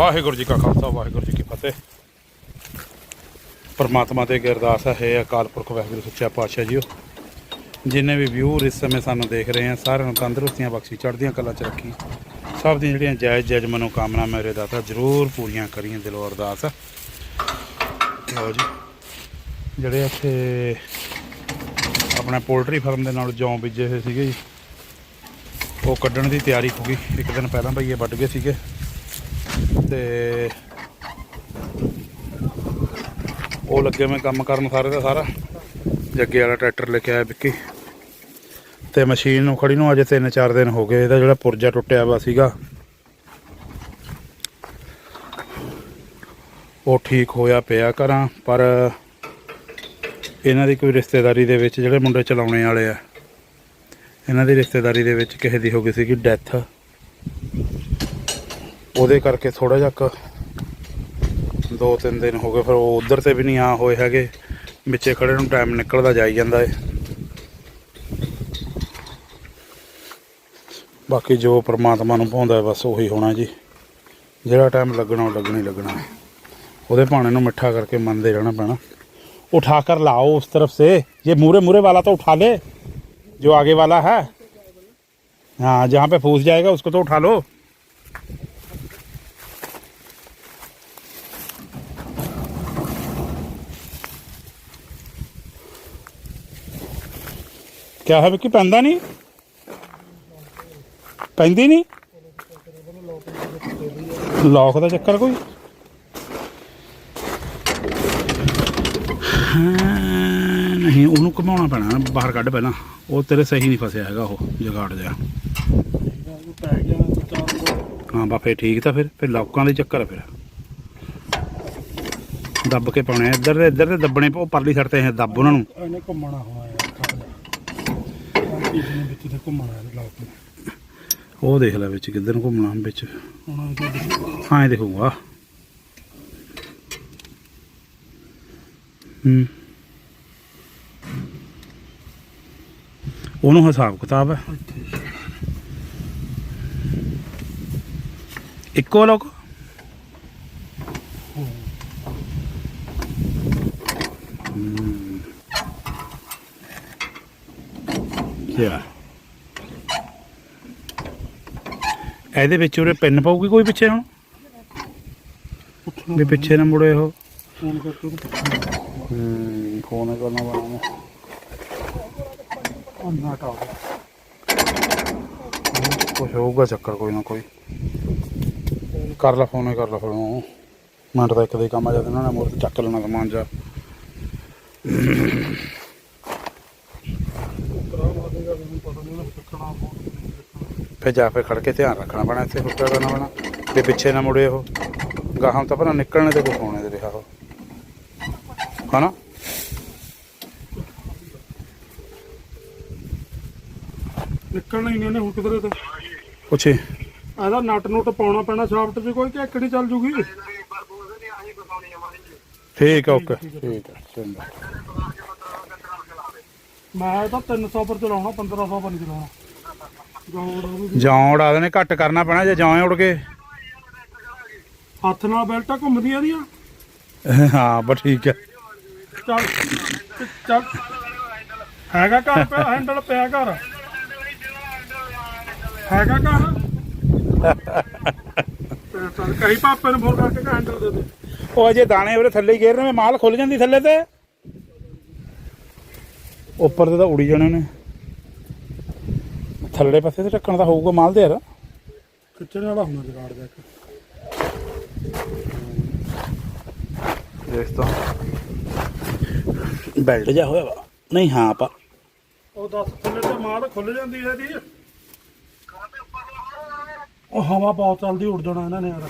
ਵਾਹਿਗੁਰੂ ਜੀ ਕਾ ਖਾਲਸਾ, ਵਾਹਿਗੁਰੂ ਜੀ ਕੀ ਫਤਿਹ। ਪਰਮਾਤਮਾ ਦੇ ਅੱਗੇ ਅਰਦਾਸ ਹੈ ਹੈ ਅਕਾਲ ਪੁਰਖ, ਵਾਹਿਗੁਰੂ ਸੱਚਾ ਪਾਤਸ਼ਾਹ ਜੀਓ। ਜਿੰਨੇ ਵੀ ਵਿਊਰ ਇਸ ਸਮੇਂ ਸਾਨੂੰ ਦੇਖ ਰਹੇ ਆ, ਸਾਰਿਆਂ ਨੂੰ ਤੰਦਰੁਸਤੀਆਂ ਬਖਸ਼ੀ, ਚੜ੍ਹਦੀਆਂ ਕਲਾ ਚ ਰੱਖੀ। ਸਭ ਦੀਆਂ ਜਿਹੜੀਆਂ ਜਾਇਜ਼ ਜਾਇਜ਼ ਮਨੋਕਾਮਨਾ ਮੇਰੇ ਦਾਤਾ ਜ਼ਰੂਰ ਪੂਰੀਆਂ ਕਰੀਆਂ ਦਿਲੋਂ ਅਰਦਾਸ। ਹੈ ਲਓ ਜੀ, ਜਿਹੜੇ ਇੱਥੇ ਆਪਣਾ ਪੋਲਟਰੀ ਫਾਰਮ ਦੇ ਨਾਲ ਜੌਂ ਬੀਜੇ ਹੋਏ ਸੀਗੇ ਜੀ, ਉਹ ਕੱਢਣ ਦੀ ਤਿਆਰੀ ਹੋ ਗਈ। ਇੱਕ ਦਿਨ ਪਹਿਲਾਂ ਭਈਏ ਵੱਢ ਗਏ ਸੀਗੇ। ਤੇ ਉਹ ਲੱਗੇ ਮੈਂ ਕੰਮ ਕਰਨ ਸਾਰੇ ਦਾ ਸਾਰਾ। ਜੱਗੇ ਵਾਲਾ ਟਰੈਕਟਰ ਲੈ ਕੇ ਆਇਆ ਵਿੱਕੀ। ਤੇ ਮਸ਼ੀਨ ਨੂੰ ਖੜੀ ਨੂੰ ਅਜੇ 3-4 ਦਿਨ ਹੋ ਗਏ, ਇਹਦਾ ਜਿਹੜਾ ਪੁਰਜਾ ਟੁੱਟਿਆ ਵਾ ਸੀਗਾ। ਉਹ ਠੀਕ ਹੋਇਆ ਪਿਆ ਕਰਾਂ ਪਰ ਇਹਨਾਂ ਦੀ ਕੋਈ ਰਿਸ਼ਤੇਦਾਰੀ ਦੇ ਵਿੱਚ ਜਿਹੜੇ ਮੁੰਡੇ ਚਲਾਉਣੇ ਵਾਲੇ ਆ, ਇਹਨਾਂ ਦੀ ਰਿਸ਼ਤੇਦਾਰੀ ਦੇ ਵਿੱਚ ਕਿਸੇ ਦੀ ਹੋ ਗਈ ਸੀਗੀ ਡੈਥ। ਉਹਦੇ ਕਰਕੇ ਥੋੜਾ ਜਿਹਾ ਕੁ ਦੋ ਤਿੰਨ ਦਿਨ ਹੋ ਗਏ ਫਿਰ ਉਹ ਉਧਰ ਤੇ ਵੀ ਨਹੀਂ ਆ ਹੋਏ ਹੈਗੇ ਵਿੱਚੇ ਖੜੇ ਨੂੰ ਟਾਈਮ ਨਿਕਲਦਾ ਜਾਈ ਜਾਂਦਾ ਏ ਬਾਕੀ ਜੋ ਪ੍ਰਮਾਤਮਾ ਨੂੰ ਪਾਉਂਦਾ ਹੈ ਬਸ ਉਹੀ ਹੋਣਾ ਜੀ ਜਿਹੜਾ ਟਾਈਮ ਲੱਗਣਾ ਉਹ ਲੱਗਣਾ ਹੀ ਲੱਗਣਾ ਹੈ ਉਹਦੇ ਭਾਣੇ ਨੂੰ ਮਿੱਠਾ ਕਰਕੇ ਮੰਨਦੇ ਰਹਿਣਾ ਪੈਣਾ उठा कर लाओ उस तरफ से ये मूरे मूरे वाला तो उठा ले जो आगे वाला है हाँ जहाँ पे फूस जाएगा उसको तो उठा लो ਕਿਆ ਹੈ ਵਿੱਕੀ ਪੈਂਦਾ ਨਹੀਂ? ਪੈਂਦੀ ਨਹੀਂ? ਲੋਕ ਦਾ ਚੱਕਰ ਕੋਈ? ਨਹੀਂ ਉਹਨੂੰ ਘਮਾਉਣਾ ਪੈਣਾ ਬਾਹਰ ਕੱਢ ਪਹਿਲਾਂ। ਉਹ ਤੇਰੇ ਸਹੀ ਨਹੀਂ ਫਸਿਆ ਹੈਗਾ ਉਹ ਜਗਾੜ ਜਾ ਹਾਂ ਬਾਪੇ ਠੀਕ ਤਾਂ ਫਿਰ ਫਿਰ ਲੋਕਾਂ ਦੇ ਚੱਕਰ ਫਿਰ। ਦੱਬ ਕੇ ਪਾਉਣੇ ਇੱਧਰ ਦੇ ਇੱਧਰ ਦੇ ਦੱਬਣੇ ਉਹ ਪਰਲੀ ਛੱਡਤੇ ਹੈ ਦੱਬ ਉਹਨਾਂ ਨੂੰ। ਇਹਨੇ ਘੁੰਮਣਾ ਹੋਣਾ ਤੇ ਘੁੰਮਣਾ ਹੈ ਲੋਕ ਉਹ ਦੇਖ ਲੈ ਵਿੱਚ ਕਿੱਧਰ ਨੂੰ ਘੁੰਮਣਾ ਵਿੱਚ। ਹੁਣ ਹਾਂ ਇਹ ਦੇਖੂਗਾ। ਹੂੰ। ਉਹਨੂੰ ਹਿਸਾਬ ਕਿਤਾਬ ਹੈ। ਇੱਕੋ ਲੋਕ? ਕਿਆ? ਇਹਦੇ ਵਿੱਚ ਉਹਦੇ ਪਿੰਨ ਪਾਉਗੀ ਕੋਈ ਪਿੱਛੇ ਹੁਣ? ਵੀ ਪਿੱਛੇ ਨਾ ਮੁੜੇ ਉਹ। ਫੋਨ ਕਰਕੇ ਉਹਨੂੰ ਪੁੱਛਣਾ ਹੂੰ ਫੋਨ ਕਰਨਾ ਬਣਾਉਣਾ ਅੰਨਾ ਕੁਛ ਹੋਊਗਾ ਚੱਕਰ ਕੋਈ ਨਾ ਕੋਈ। ਕਰ ਲਾ ਫੋਨ ਕਰ ਲਾ ਫਿਰ ਉਹ ਮਿੰਟ ਦਾ ਇੱਕ ਦੇ ਕੰਮ ਆ ਜਾਂਦਾ ਇਹਨਾਂ ਨੇ ਮੋਰ ਚੱਕ ਲੈਣਾ ਸਮਾਨ ਜਾ। ਕਰਾ ਮਾਰੇਗਾ ਮੈਨੂੰ ਪਤਾ ਨਹੀਂ ਨਾ ਸਿੱਖਣਾ ਫੋਨ ਨਹੀਂ ਸਿੱਖਣਾ ਫਿਰ ਜਾ ਫਿਰ ਖੜ ਕੇ ਧਿਆਨ ਰੱਖਣਾ ਪੈਣਾ ਇੱਥੇ ਫੁੱਟਾ ਕਰਨਾ ਪੈਣਾ ਵੀ ਪਿੱਛੇ ਨਾ ਮੁੜੇ ਉਹ। ਗਾਹਾਂ ਤਾਂ ਭਲਾ ਨਿਕਲਣੇ ਤੇ ਕੋਈ ਹੋਣੇ ਦੇ ਰਿਹਾ ਉਹ। ਹਨਾ? ਨਿਕਲਣਾ ਹੀ ਨਹੀਂ ਇਹਨੇ ਹੁਣ ਕਿਧਰੇ ਤੇ। ਪੁੱਛੇ। ਇਹਦਾ ਨਟ ਨੁੱਟ ਪਾਉਣਾ ਪੈਣਾ ਸ਼ਾਫਟ 'ਚ ਕੋਈ ਕਿ ਕਿਹੜੀ ਚੱਲ ਜੂਗੀ? ਠੀਕ ਹੈ ਓਕੇ। ਠੀਕ ਹੈ ਚੰਗਾ। ਮੈਂ ਤਾਂ 300 ਪਰ ਚਲਾਉਣਾ 1500 ਪਰ ਨਹੀਂ ਚਲਾਉਣਾ ਵੀ ਜੌਂ ਉਡਾ ਦੇਣੇ ਘੱਟ ਕਰਨਾ ਪੈਣਾ ਜੇ ਜੌਂ ਉੜ ਗਏ ਹੱਥ ਨਾਲ ਬੈਲਟਾਂ ਘੁੰਮਦੀਆਂ ਦੀਆਂ। ਹਾਂ ਬਸ ਠੀਕ ਹੈ ਚੱਲ ਚੱਲ। ਹੈਗਾ ਘਰ ਪਿਆ ਹੈਂਡਲ ਪਿਆ ਘਰ। ਹੈਗਾ ਘਰ। ਕਹੀ ਪਾਪੇ ਨੂੰ ਫੋਨ ਕਰਕੇ ਕਿ ਹੈਂਡਲ ਦੇ ਦੇ। ਉਹ ਅਜੇ ਦਾਣੇ ਉਹਦੇ ਥੱਲੇ ਹੀ ਰਹੇ ਮਾਲ ਖੁੱਲ ਜਾਂਦੀ ਥੱਲੇ ਤੇ। ਉੱਪਰ ਤੇ ਤਾਂ ਉੜੀ ਜਾਣੇ ਨੇ। ਥੱਲੇ ਪਾਸੇ ਤੇ ਢੱਕਣ ਦਾ ਹੋਊਗਾ ਮਾਲ ਦੇ ਯਾਰ। ਖਿੱਚਣ ਵਾਲਾ ਹੋਣਾ ਜਗਾੜ ਦਾ ਇੱਕ ਦੇਖ ਤਾਂ। ਬੈਲਟ ਜਾ ਹੋਇਆ ਵਾ। ਨਹੀਂ ਹਾਂ ਆਪਾਂ। ਉਹ ਦੱਸ ਥੱਲੇ ਤੇ ਮਾਲ ਖੁੱਲ ਜਾਂਦੀ ਹੈ ਦੀ ਉਹ ਹਵਾ ਬਹੁਤ ਚੱਲਦੀ ਉੱਡ ਜਾਣਾ ਇਹਨਾਂ ਨੇ ਯਾਰ।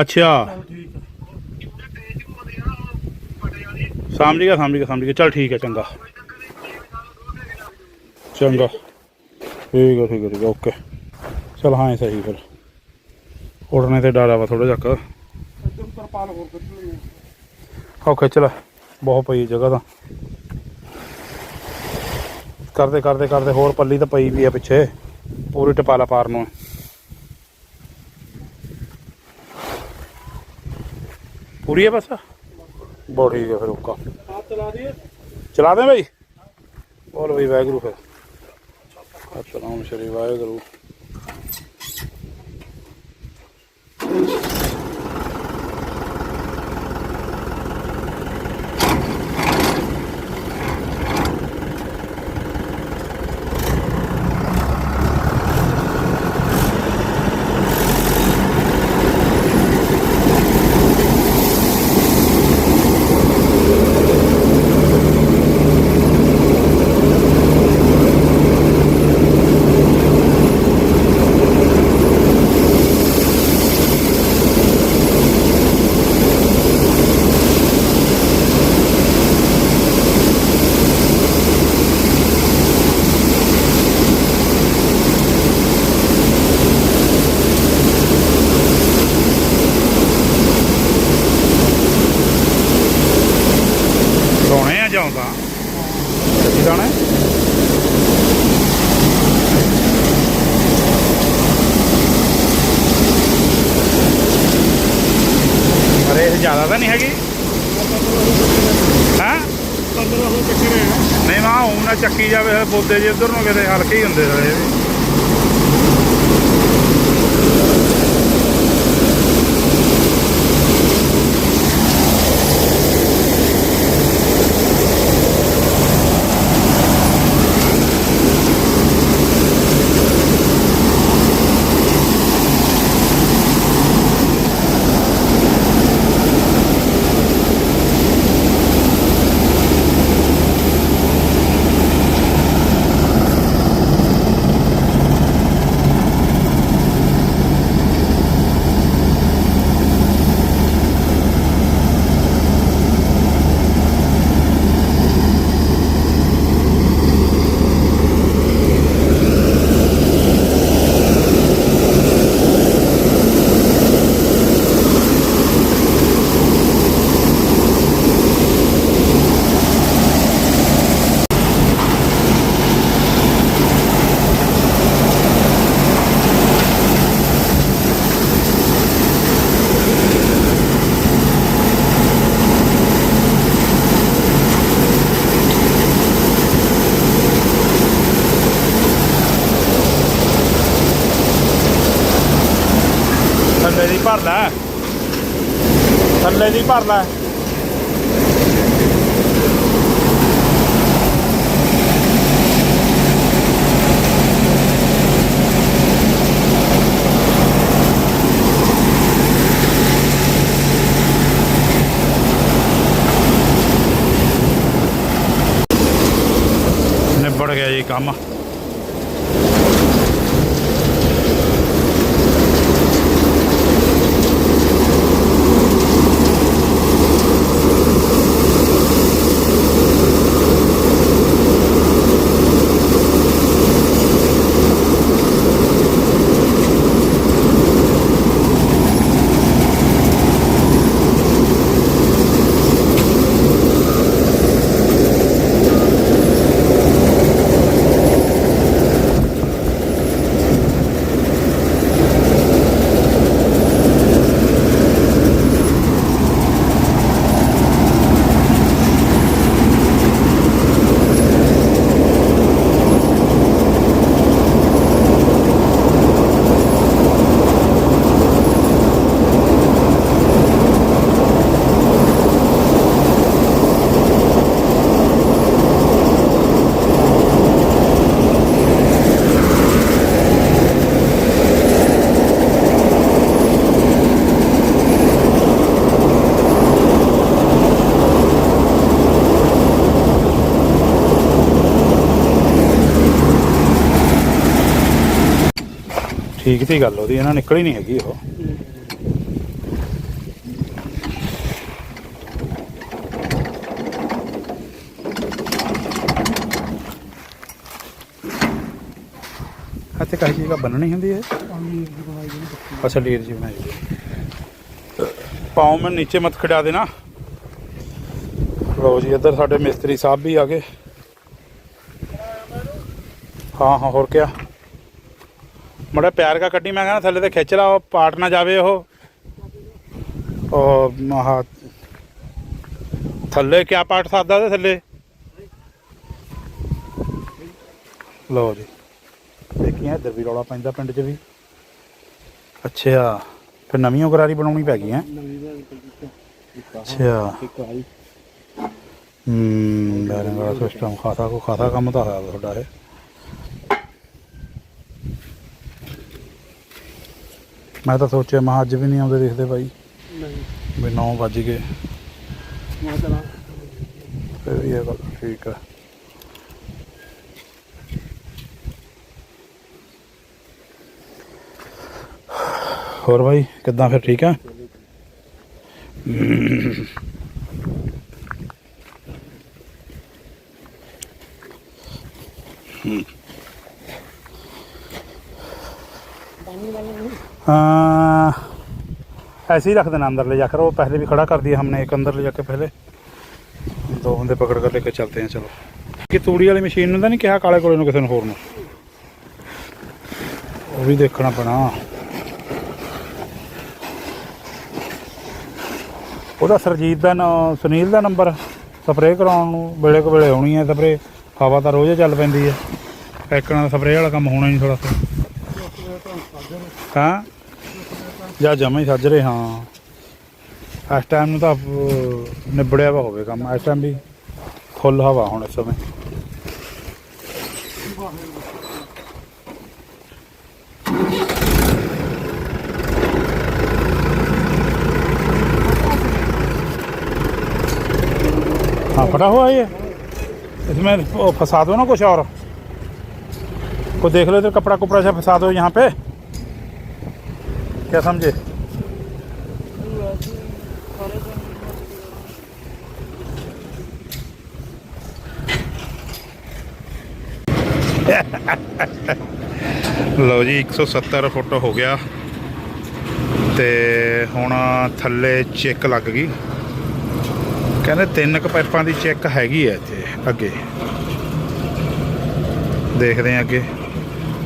ਅੱਛਾ। ਸਮਝ ਗਿਆ ਸਮਝ ਗਿਆ ਸਮਝ ਗਿਆ ਚਲ ਠੀਕ ਹੈ ਚੰਗਾ। चंगा। ठीक है ठीक है ठीक है, ओके। चल हाँ सही फिर। उड़ने से डर वा थोड़ा चक ओके, चल। बहुत पई जगह तो। करते करते करते होर पल्ली तो पई भी है पिछे पूरी टपाला पार न। पूरी है बस? बहुत ठीक है फिर उका चला दे भाई। बोलो भाई, वाहगुरू फिर। ਸਤਨਾਮ ਸ਼੍ਰੀ ਵਾਹਿਗੁਰੂ ਜ਼ਿਆਦਾ ਤਾਂ ਨਹੀਂ ਹੈਗੀ। ਹਾਂ? 15 ਹੋ ਚੱਕਰੇ ਆ। ਨਹੀਂ ਮਾ ਉਹ ਨਾ ਚੱਕੀ ਜਾਵੇ ਬੋਦੇ ਜੇ ਉਧਰ ਨੂੰ ਕਿਤੇ ਹਲਕੇ ਹੀ ਹੁੰਦੇ ਸਾਰੇ ਥੱਲੇ ਦੀ ਭਰ ਲੈ ਥੱਲੇ ਦੀ ਭਰ ਲੈ ਨਿਬੜ ਗਿਆ ਜੀ ਕੰਮ। ਠੀਕ ਸੀ ਗੱਲ ਉਹਦੀ, ਇਹਨਾਂ ਨਿਕਲੀ ਨਹੀਂ ਹੈਗੀ ਉਹ। ਹੱਥੇ ਕਾਹੀ ਚੀਜ਼ ਦਾ ਬਣਨੀ ਹੁੰਦੀ ਹੈ? ਅੱਛਾ, ਲੀਰ ਜੀ ਬਣਾਈ ਹੋਈ ਪਾਉ ਮੈਂ ਨੀਚੇ ਮਤ ਖੜਾ ਦੇਣਾ। ਲਓ ਜੀ, ਇੱਧਰ ਸਾਡੇ ਮਿਸਤਰੀ ਸਾਹਿਬ ਵੀ ਆ ਗਏ। ਹਾਂ ਹਾਂ, ਹੋਰ ਕਿਆ? ਮੜਾ ਪਿਆਰ ਕਾ ਕੱਢੀ, ਮੈਂ ਕਹਿੰਦਾ ਥੱਲੇ ਤੇ ਖਿੱਚ ਲਾ, ਉਹ ਪਾਟ ਨਾ ਜਾਵੇ ਉਹ। ਉਹ ਥੱਲੇ ਕਿਆ ਪਾਠ ਸਾਦਾ ਉਹਦੇ ਥੱਲੇ? ਲਓ ਜੀ। ਦੇਖੀਆਂ ਇੱਧਰ ਵੀ ਰੌਲਾ ਪੈਂਦਾ ਪਿੰਡ 'ਚ ਵੀ। ਅੱਛਾ, ਫਿਰ ਨਵੀਂ ਉਗਰਾਰੀ ਬਣਾਉਣੀ ਪੈ ਗਈ ਹੈ? ਅੱਛਾ। ਹੂੰ, ਬੈਰਿੰਗ ਵਾਲਾ ਸਿਸਟਮ ਖਾਸਾ ਕੋ ਖਾਸਾ ਕੰਮ ਤਾਂ ਹੋਇਆ ਤੁਹਾਡਾ ਇਹ। ਮੈਂ ਤਾਂ ਸੋਚਿਆ ਮੈਂ ਅੱਜ ਵੀ ਨਹੀਂ ਆਉਂਦੇ ਦੇਖਦੇ ਭਾਈ ਨਹੀਂ। ਵੀ 9 ਵੱਜ ਗਏ। ਮੈਂ ਚਲਾ ਫਿਰ ਵੀ ਇਹ ਗੱਲ ਠੀਕ ਆ। ਹੋਰ ਭਾਈ ਕਿੱਦਾਂ ਫਿਰ ਠੀਕ ਆ? हाँ ऐसे ही रख देना अंदर ले जाकर वो पहले भी खड़ा कर दिया हमने एक अंदर ले जाके पहले ਦੋ ਬੰਦੇ ਪਕੜ ਕਰ ਲੈ ਕੇ ਚੱਲਦੇ ਆ ਚਲੋ ਕਿ ਤੂੜੀ ਵਾਲੀ ਮਸ਼ੀਨ ਨੂੰ ਤਾਂ ਨਹੀਂ ਕਿਹਾ ਕਾਲੇ ਕੋਲੇ ਨੂੰ ਕਿਸੇ ਨੂੰ ਹੋਰ ਨੂੰ ਉਹ ਵੀ ਦੇਖਣਾ ਪੈਣਾ ਉਹਦਾ ਸਰਜੀਤ ਦਾ ਨ- ਸੁਨੀਲ ਦਾ ਨੰਬਰ ਸਪਰੇਅ ਕਰਾਉਣ ਨੂੰ ਵੇਲੇ ਕੁ ਵੇਲੇ ਆਉਣੀ ਹੈ ਸਪਰੇਅ ਹਵਾ ਤਾਂ ਰੋਜ਼ ਹੀ ਚੱਲ ਪੈਂਦੀ ਹੈ ਐਕਣਾ ਦਾ ਸਪਰੇਅ ਵਾਲਾ ਕੰਮ ਹੋਣਾ ਹੀ ਨਹੀਂ ਥੋੜਾ ਹਾਂ ਜਾਂ ਜਮਾ ਹੀ ਸੱਜ ਰਹੇ ਹਾਂ ਇਸ ਟਾਈਮ ਨੂੰ ਤਾਂ ਅਹ, ਨਿਬੜਿਆ ਵਾ ਹੋਵੇ ਕੰਮ ਇਸ ਟਾਈਮ ਵੀ ਫੁੱਲ ਹਵਾ ਹੁਣ ਇਸ ਸਮੇਂ हाँ फटा हुआ है ये इसमें वो फंसा दो ना कुछ और को देख लो तो कपड़ा कुपड़ा से फंसा दो यहाँ पे क्या समझे ਲਓ ਜੀ 170 ਫੁੱਟ ਹੋ ਗਿਆ ਤੇ ਹੁਣ ਥੱਲੇ ਚੈੱਕ ਲੱਗ ਗਈ ਕਹਿੰਦੇ ਤਿੰਨ ਕੁ ਪਾਈਪਾਂ ਦੀ ਚੈੱਕ ਹੈਗੀ ਐ ਇੱਥੇ ਅੱਗੇ ਦੇਖਦੇ ਆ ਅੱਗੇ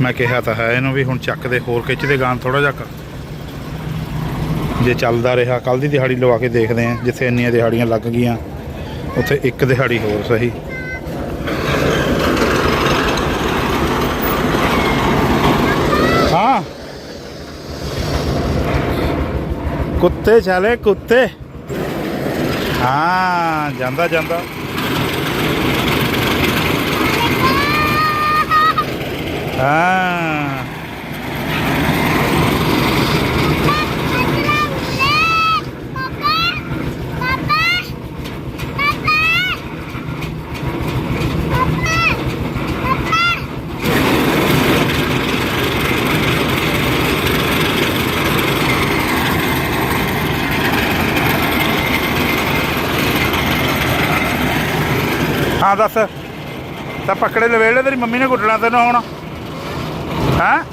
ਮੈਂ ਕਿਹਾ ਤਾਂ ਹੈ ਇਹਨੂੰ ਵੀ ਹੁਣ ਚੱਕ ਦੇ ਹੋਰ ਖਿੱਚਦੇ ਗਾਂ ਥੋੜਾ ਜਿਹਾ ਕੁ। ਜੇ ਚੱਲਦਾ ਰਿਹਾ ਕੱਲ ਦੀ ਦਿਹਾੜੀ ਲਵਾ ਕੇ ਦੇਖਦੇ ਆ ਜਿੱਥੇ ਇੰਨੀਆਂ ਦਿਹਾੜੀਆਂ ਲੱਗ ਗਈਆਂ, ਉੱਥੇ ਇੱਕ ਦਿਹਾੜੀ ਹੋਰ ਸਹੀ। ਹਾਂ। ਕੁੱਤੇ ਚਲੇ ਕੁੱਤੇ। ਹਾਂ, ਜਾਂਦਾ ਜਾਂਦਾ। ਹਾਂ। ਹਾਂ ਦੱਸ। ਤਾਂ ਪਕੜੇ ਲਵੇੜੇ ਤੇਰੀ ਮੰਮੀ ਨੇ ਕੁੱਟਣਾ ਤੈਨੂੰ ਹੁਣ। ਹੈ?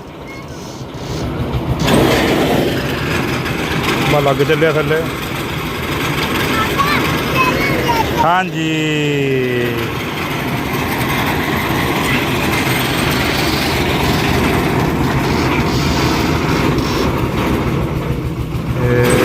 ਮਾ ਲੱਗ ਚੱਲਿਆ ਥੱਲੇ। ਹਾਂਜੀ। ਇਹ